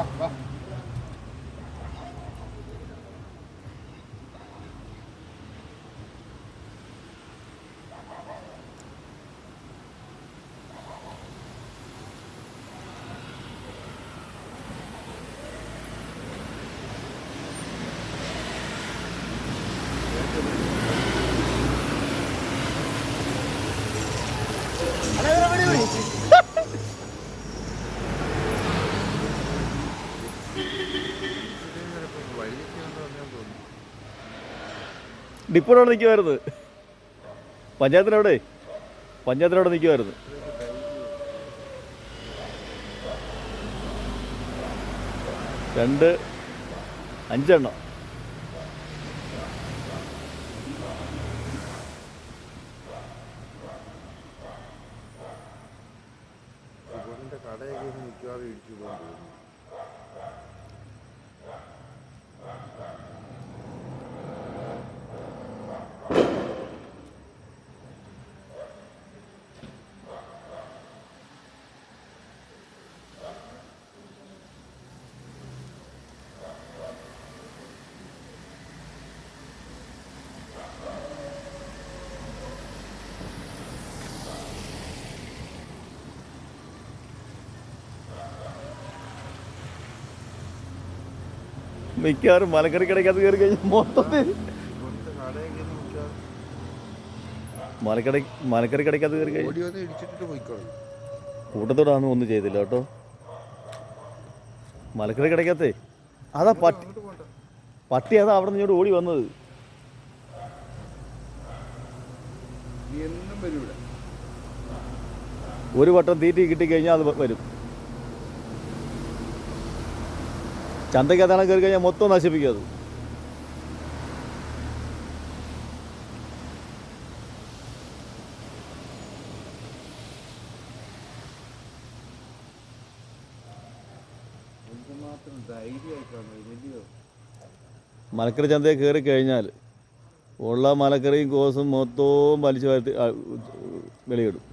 あれあれあれあれ ഡിപ്പോടെ നിൽക്കുമായിരുന്നു പഞ്ചായത്തിനവിടെ പഞ്ചായത്തിനവിടെ നിൽക്കുമായിരുന്നു രണ്ട് അഞ്ചെണ്ണം. കടയൊക്കെ മിക്കവാറും ഇടിച്ചു മിക്കവാറും മലക്കറി കടയ്ക്കകത്ത് കയറി കഴിഞ്ഞാൽ മൊത്തത്തിൽ മലക്കട മലക്കറി കടയ്ക്കകത്ത് കയറി കഴിഞ്ഞാൽ കൂട്ടത്തോടാന്ന് ഒന്നും ചെയ്തില്ല കേട്ടോ. മലക്കറി കടയ്ക്കകത്തേ? അതാ പട്ടി പട്ടി അതാ അവിടെ നിന്ന് ഓടി വന്നത്. ഒരു വട്ടം തീറ്റി കിട്ടിക്കഴിഞ്ഞാൽ അത് വരും. ചന്തയ്ക്കകത്താണ് കയറി കഴിഞ്ഞാൽ മൊത്തം നശിപ്പിക്കും അത്. മലക്കറി ചന്തയിൽ കയറി കഴിഞ്ഞാൽ ഉള്ള മലക്കറിയും കോസും മൊത്തവും വലിച്ചു വരുത്തി വെളിയിടും.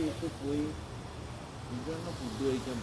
വീട്ടിൽ പോയി ഇതൊന്ന് ഫുഡ് കഴിക്കാൻ